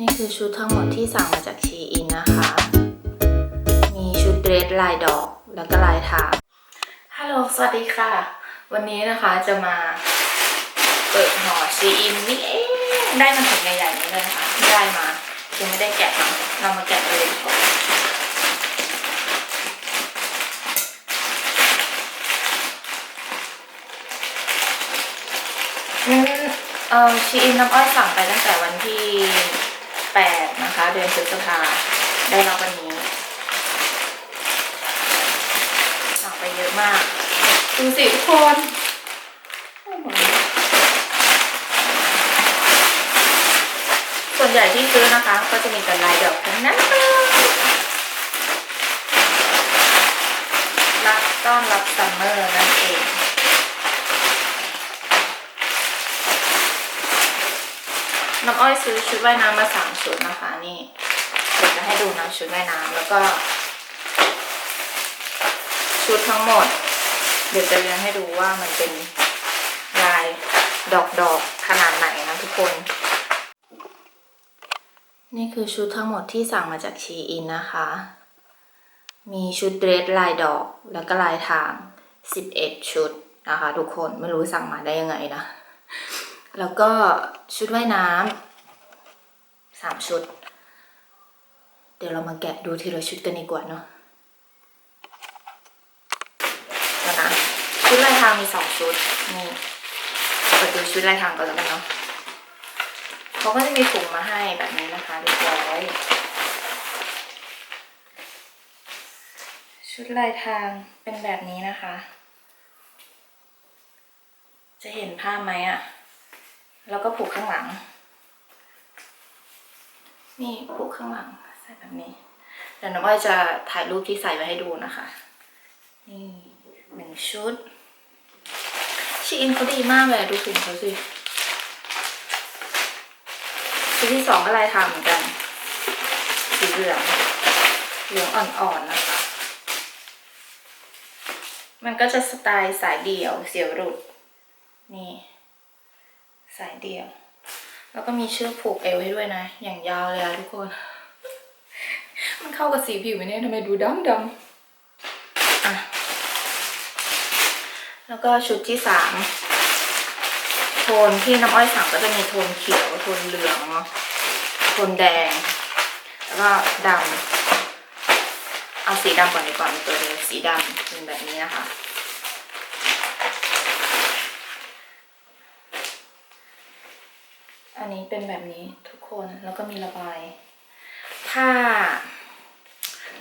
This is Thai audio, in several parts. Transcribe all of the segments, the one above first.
นี่คือชุดทั้งหมดที่สั่งมาจากชีอินนะคะ มีชุดเดรสลายดอกแล้วก็ลายทางฮัลโหลสวัสดีค่ะ วันนี้นะคะจะมาเปิดห่อชีอินนี่เองได้มาถุงใหญ่ๆนี้เลยนะคะได้มายังไม่ได้แกะเนะเรามาแกะเลยดีกว่าเออชีอินน้ำอ้อยสั่งไปตั้งแต่วันที่ แปดนะคะ เดือนพฤษภาได้รับวันนี้สั่งไปเยอะมากดูสิทุกคนส่วนใหญ่ที่ซื้อนะคะ ก็จะมีแต่ลายดอกทั้งนั้นเลยรับต้อนรับซัมเมอร์นั่นเอง น้ำอ้อยซื้อชุดว่ายน้ำมาสามชุดนะคะนี่เดี๋ยวจะให้ดูนะชุดว่ายน้ำแล้วก็ ชุดทั้งหมด เดี๋ยวจะเรียงให้ดูว่ามันเป็นลายดอกดอกขนาดไหนนะทุกคน นี่คือชุดทั้งหมดที่สั่งมาจากชีอินนะคะ มีชุดเดรสลายดอกแล้วก็ลายทาง 11 ชุดนะคะ ทุกคนไม่รู้สั่งมาได้ยังไงนะ แล้วก็ชุดว่ายน้ำสามชุด เดี๋ยวเรามาแกะดูทีละชุดกันดีกว่าเนาะเดี๋ยวนะชุดลายทางมีสองชุดนี่เปิดดูชุดลายทางก่อนแล้วกันเนาะเขาก็จะมีถุงมาให้แบบนี้นะคะเรียบร้อยชุดลายทางเป็นแบบนี้นะคะ จะเห็นภาพไหมอะ แล้วก็ผูกข้างหลัง นี่ผูกข้างหลังใส่แบบนี้ เดี๋ยวน้องอ้อยจะถ่ายรูปที่ใส่ไว้ให้ดูนะคะ นี่หนึ่งชุดชีอินเขาดีมากเลยดูถุงเขาสิชุดที่สองก็ลายทางเหมือนกัน สีเหลืองเหลืองอ่อนๆนะคะ มันก็จะสไตล์สายเดี่ยวเสียวหลุดนี่ สายเดี่ยว แล้วก็มีเชือกผูกเอวให้ด้วยนะ อย่างยาวเลยอะทุกคน มันเข้ากับสีผิวไหมเนี่ยทำไมดูดำดำอะ แล้วก็ชุดที่สามโทนที่น้ำอ้อยสั่งก็จะมีโทนเขียว โทนเหลืองเนาะโทนแดง แล้วก็ดำเอาสีดำก่อนดีกว่าเป็นตัวเดียวสีดำเป็นแบบนี้นะคะ อันนี้เป็นแบบนี้ทุกคนแล้วก็มีระบายผ้า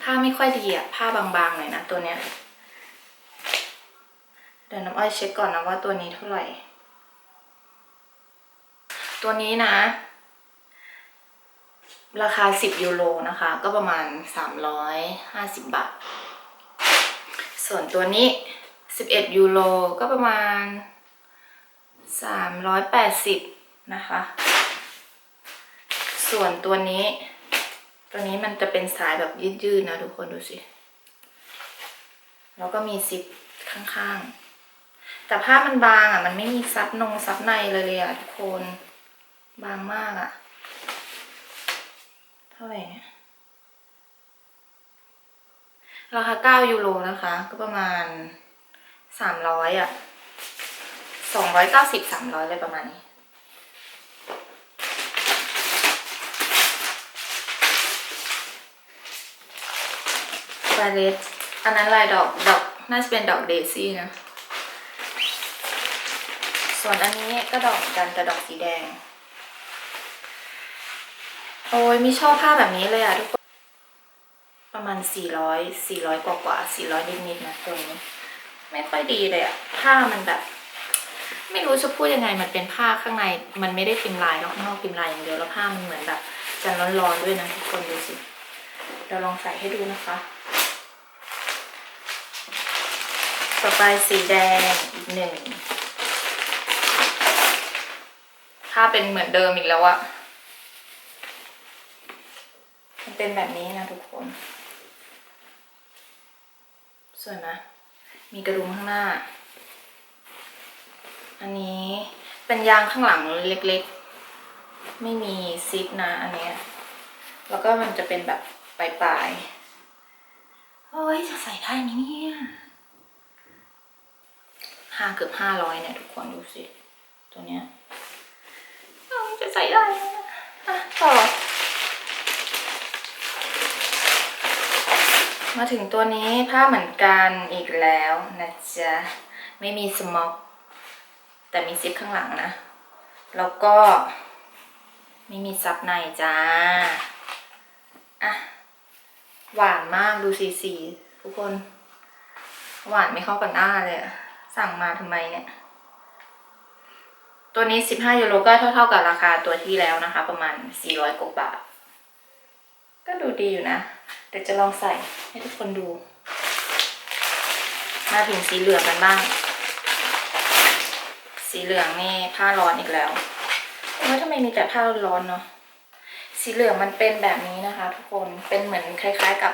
ผ้าไม่ค่อยดีอะผ้าบางๆหน่อยนะตัวเนี้ยเดี๋ยวน้ำอ้อยเช็คก่อนนะว่าตัวนี้เท่าไหร่ ตัวนี้นะ ราคา 10 ยูโรนะคะ ก็ประมาณ 350 บาท ส่วนตัวนี้ 11 ยูโรก็ประมาณ 380 นะคะ ส่วนตัวนี้ ตัวนี้มันจะเป็นสายแบบยืดๆนะทุกคนดูสิแล้วก็มีซิปข้างๆ แต่ผ้ามันบางอะ มันไม่มีซับนงซับในเลยเลยอะทุกคนบางมากอะ เท่าไหร่ราคาเก้ายูโรนะคะ ก็ประมาณสามร้อยอะสองร้อยเก้าสิบสามร้อยอะไรประมาณนี้ บาเลสอันนั้นลายดอกดอกน่าจะเป็นดอกเดซี่นะ ส่วนอันนี้ก็ดอกเหมือนกันแต่ดอกสีแดง โอ้ยมีชอบผ้าแบบนี้เลยอะทุกคนประมาณสี่ร้อยสี่ร้อยกว่ากว่าสี่ร้อยนิดๆนะตัวนี้ไม่ค่อยดีเลยอะผ้ามันแบบ ไม่รู้จะพูดยังไงมันเป็นผ้าข้างใน มันไม่ได้พิมพ์ลายนอกนอกพิมพ์ลายอย่างเดียวแล้วผ้ามันเหมือนแบบจะร้อนๆด้วยนะทุกคนดูสิเดี๋ยวลองใส่ให้ดูนะคะ ต่อไปสีแดงอีกหนึ่ง ถ้าเป็นเหมือนเดิมอีกแล้วอะมันเป็นแบบนี้นะทุกคน สวยไหมมีกระดุมข้างหน้า อันนี้เป็นยางข้างหลังเล็กๆ ไม่มีซิปนะอันเนี้ย แล้วก็มันจะเป็นแบบปลายๆโอ้ยจะใส่ได้ไหมเนี่ย ห้าเกือบห้าร้อยเนี่ย ทุกคนดูสิ ตัวเนี้ยจะใส่ได้ไหมอะต่อ มาถึงตัวนี้ผ้าเหมือนกันอีกแล้วนะจ๊ะ ไม่มีสม็อก แต่มีซิปข้างหลังนะ แล้วก็ไม่มีซับในจ้า อะ หวานมากดูสีสีทุกคน หวานไม่เข้ากับหน้าเลยอะ สั่งมาทำไมเนี่ย ตัวนี้ 15 ยูโรก็เท่าๆกับราคาตัวที่แล้วนะคะ ประมาณ 400กว่าบาท ก็ดูดีอยู่นะ เดี๋ยวจะลองใส่ให้ทุกคนดู มาถึงสีเหลืองกันบ้าง สีเหลืองนี่ผ้าร้อนอีกแล้วว่าทำไมมีแต่ผ้าร้อนเนาะ สีเหลืองมันเป็นแบบนี้นะคะ ทุกคน เป็นเหมือนคล้าย ๆกับ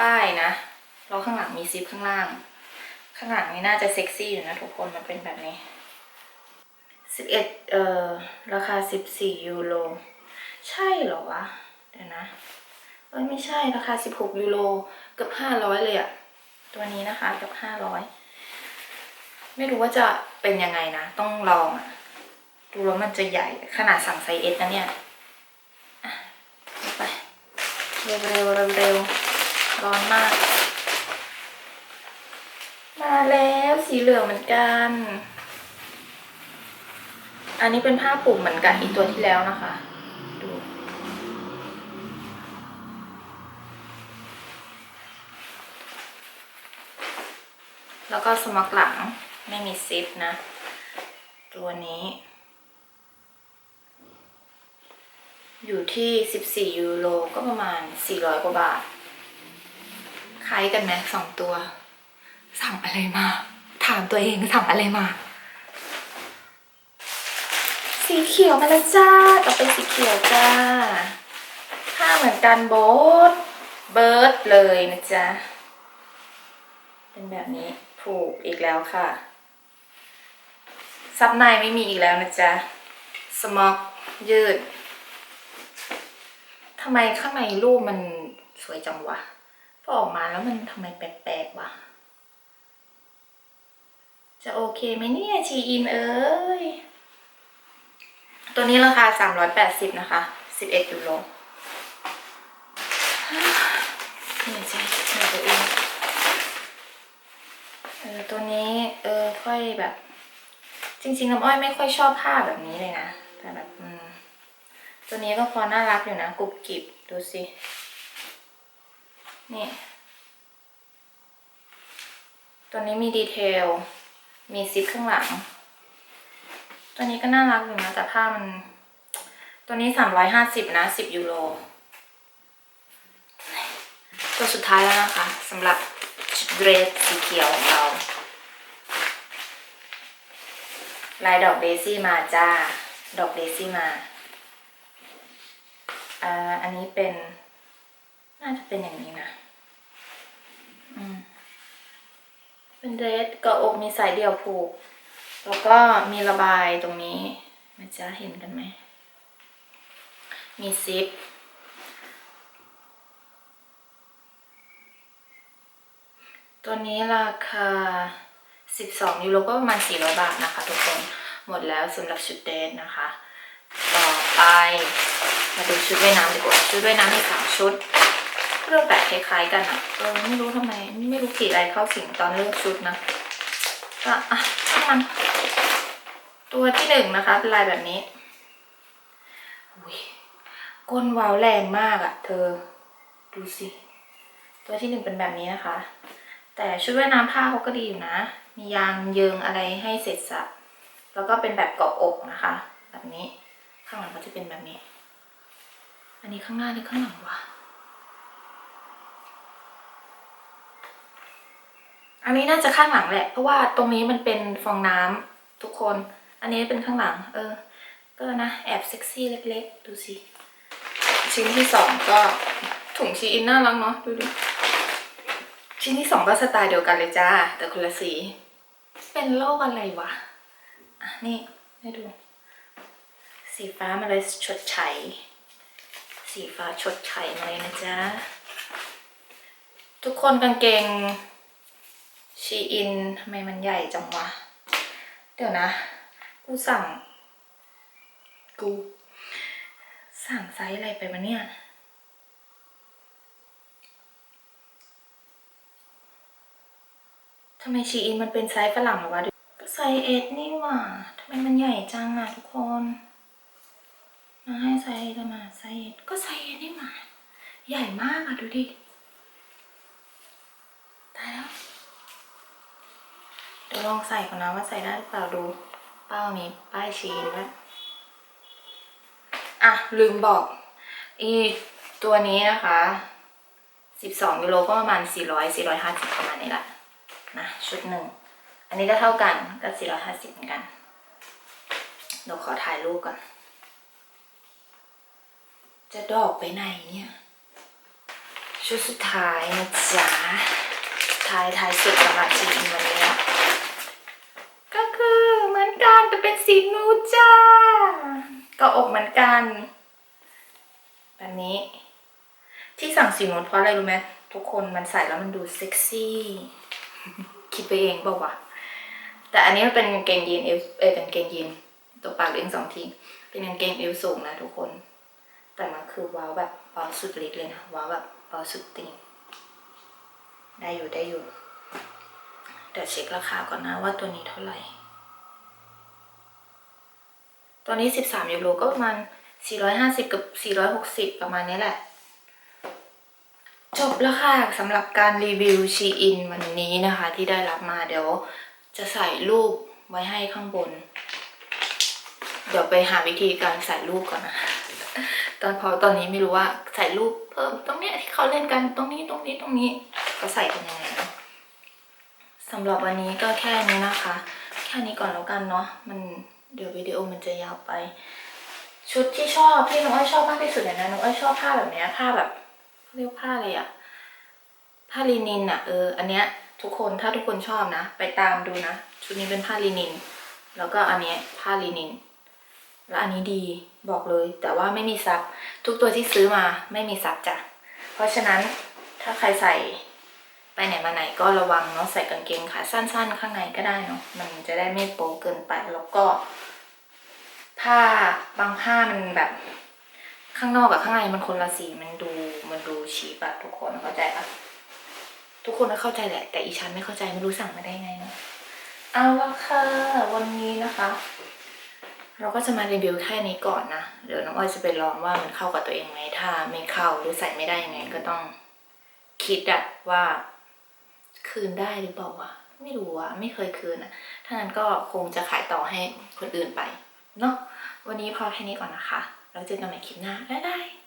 ป้ายนะแล้วข้างหลังมีซิปข้างล่าง ข้างหลังนี่น่าจะเซ็กซี่อยู่นะทุกคนมันเป็นแบบนี้สิบเอ็ดเอ่อราคาสิบสี่ยูโรใช่เหรอวะเดี๋ยวนะเอ้ยไม่ใช่ราคาสิบหกยูโรเกือบห้าร้อยเลยอะตัวนี้นะคะเกือบห้าร้อยไม่รู้ว่าจะเป็นยังไงนะ ต้องลองอะดูแล้วมันจะใหญ่ขนาดสั่งไซส์เอสนะเนี่ยไปเร็วเร็วเร็วเร็วร้อนมาก มาแล้วสีเหลืองเหมือนกัน อันนี้เป็นผ้าปุ่มเหมือนกันอีกตัวที่แล้วนะคะดูแล้วก็สมัครหลังไม่มีซิปนะ ตัวนี้ อยู่ที่ 14 ยูโรก็ประมาณ 400 กว่าบาท คล้ายกันไหมสองตัว สั่งอะไรมา ถามตัวเองสั่งอะไรมา สีเขียวมาแล้วจ้าต่อไปสีเขียวจ้าผ้าเหมือนกันโบทเบิร์ดเลยนะจ๊ะ เป็นแบบนี้ผูกอีกแล้วค่ะ ซับในไม่มีอีกแล้วนะจ๊ะ สม็อกยืดทำไมข้างในรูปมันสวยจังวะพอออกมาแล้วมันทำไมแปลกๆวะ จะโอเคไหมเนี่ยชีอินเอ้ย ตัวนี้ราคาสามร้อยแปดสิบนะคะสิบเอ็ดยูโรเหนื่อยใจเหนื่อยตัวเองเออตัวนี้เออค่อยแบบ จริงๆน้ำอ้อยไม่ค่อยชอบผ้าแบบนี้เลยนะ แต่แบบอืมตัวนี้ก็พอน่ารักอยู่นะกรุบกริบดูสินี่ ตัวนี้มีดีเทล มีซิปข้างหลัง ตัวนี้ก็น่ารักอยู่นะแต่ผ้ามัน ตัวนี้สามร้อยห้าสิบนะสิบยูโร ตัวสุดท้ายแล้วนะคะสำหรับชุดเดรสสีเขียวของเรา ลายดอกเดซี่มาจ้า ดอกเดซี่มาอ่าอันนี้เป็น น่าจะเป็นอย่างนี้นะ อืม เป็นเดรสกาะอกมีสายเดี่ยวผูก แล้วก็มีระบายตรงนี้นจะเห็นกันไหม มีซิปตัวนี้ราคา 12 ยูโรก็ประมาณ 400 บาทนะคะทุกคน หมดแล้วสำหรับชุดเดทนะคะ ต่อไปมาดูชุดว่ายน้ำดีกว่า ชุดว่ายน้ำมีสามชุด เลือกแบบคล้ายๆกันอะเออไม่รู้ทำไม ไม่รู้สีอะไรเข้าสิงตอนเลือกชุดนะก็อะช่างมันตัวที่หนึ่งนะคะ เป็นลายแบบนี้อุ้ยก้นวาวแรงมากอะเธอ ดูสิ ตัวที่หนึ่งเป็นแบบนี้นะคะ แต่ชุดว่ายน้ำผ้าเขาก็ดีอยู่นะ มียางเยิงอะไรให้เสร็จสับแล้วก็เป็นแบบเกาะอกนะคะ แบบนี้ ข้างหลังก็จะเป็นแบบนี้ อันนี้ข้างหน้าหรือข้างหลังวะ อันนี้น่าจะข้างหลังแหละ เพราะว่าตรงนี้มันเป็นฟองน้ำทุกคน อันนี้เป็นข้างหลัง เออ ก็นะแอบเซ็กซี่เล็กๆ ดูสิ ชิ้นที่สองก็ถุงชีอินน่ารักเนาะดูดิชิ้นที่สองก็สไตล์เดียวกันเลยจ้า แต่คนละสี เป็นโรคอะไรวะ อะ นี่ให้ดูสสีฟ้ามาเลยชดใช้สีฟ้าชดใช้มาเลยนะจ๊ะ ทุกคนกางเกง ชีอินทำไมมันใหญ่จังวะ เดี๋ยวนะ กูสั่ง กู สั่งไซส์อะไรไปวะเนี่ย ทำไมชีอินมันเป็นไซส์ฝรั่งเหรอวะก็ไซส์เอสนี่หว่าทำไมมันใหญ่จังอะทุกคน มาให้ไซส์จะมาไซส์เอสก็ไซส์เอสนี่หว่าใหญ่มากอะดูดิ ตายแล้ว เดี๋ยว ลองใส่ก่อนนะว่าใส่ได้หรือเปล่าดูเป้ามีป้ายชีนด้วยอะ ลืมบอก อีตัวนี้นะคะสิบสองกิโลก็ประมาณสี่ร้อยสี่ร้อยห้าสิบประมาณนี้แหละนะชุดหนึ่ง อันนี้ก็เท่ากันก็สี่ร้อยห้าสิบเหมือนกันเดี๋ยวขอถ่ายรูปก่อน จะดอกไปไหนเนี่ย ชุดสุดท้ายนะจ๊ะท้ายท้ายสุดสำหรับชีอินวันนี้นะก็คือเหมือน กันแต่เป็นสีนูดจ้าก็อกเหมือนกัน แบบนี้ ที่สั่งสีนูดเพราะอะไรรู้ไหมทุกคนมันใส่แล้วมันดูเซ็กซี่ คิดไปเองเปล่าวะแต่อันนี้มันเป็นกางเกงยีนเอวเอเป็นกางเกงยีนตัวปากเลี้ยงสองทีเป็นกางเกงเอวสูงนะทุกคน แต่มันคือว้าวแบบว้าวสุดฤทธิ์เลยนะว้าวแบบว้าวสุดติ่งได้อยู่ได้อยู่เดี๋ยวเช็คราคาก่อนนะว่าตัวนี้เท่าไหร่ ตัวนี้สิบสามยูโรก็ประมาณสี่ร้อยห้าสิบกับสี่ร้อยหกสิบประมาณนี้แหละ จบแล้วค่ะสำหรับการรีวิวชีอินวันนี้นะคะ ที่ได้รับมาเดี๋ยวจะใส่รูปไว้ให้ข้างบน เดี๋ยวไปหาวิธีการใส่รูปก่อนนะตอนพอตอนนี้ไม่รู้ว่าใส่รูปเพิ่มตรงเนี้ยที่เขาเล่นกันตรงนี้ตรงนี้ตรงนี้ก็ใส่กันยังไงเนาะสำหรับวันนี้ก็แค่นี้นะคะ แค่นี้ก่อนแล้วกันเนาะมัน เดี๋ยววิดีโอมันจะยาวไป ชุดที่ชอบที่น้องอ้อยชอบมากที่สุดเลยนะน้องอ้อยชอบผ้าแบบเนี้ยผ้าแบบเขาเรียกผ้าอะไรอะผ้าลินินอะเอออันเนี้ยทุกคนถ้าทุกคนชอบนะ ไปตามดูนะ ชุดนี้เป็นผ้าลินิน แล้วก็อันเนี้ยผ้าลินิน แล้วอันนี้ดีบอกเลย แต่ว่าไม่มีซับทุกตัวที่ซื้อมาไม่มีซับจ้ะเพราะฉะนั้นถ้าใครใส่ ไปไหนมาไหนก็ระวังเนาะใส่กางเกงขาสั้นๆ ข้างในก็ได้เนาะมันจะได้ไม่โป๊เกินไปแล้วก็ผ้าบางผ้ามันแบบข้างนอกกับข้างในมันคนละสีมันดูมันดูชีปอะทุกคนเข้าใจปะทุกคนก็เข้าใจแหละ แต่อีฉันไม่เข้าใจไม่รู้สั่งมาได้ไงเนาะเอาละค่ะวันนี้นะคะ เราก็จะมารีวิวแค่นี้ก่อนนะเดี๋ยวน้องอ้อยจะไปลองว่ามันเข้ากับตัวเองไหมถ้าไม่เข้าหรือใส่ไม่ได้ยังไงก็ต้องคิดอะว่า คืนได้หรือเปล่าวะไม่รู้อะไม่เคยคืนอะถ้านั้นก็คงจะขายต่อให้คนอื่นไปเนาะวันนี้พอแค่นี้ก่อนนะคะ แล้วเจอกันใหม่คลิปหน้าบ๊ายบาย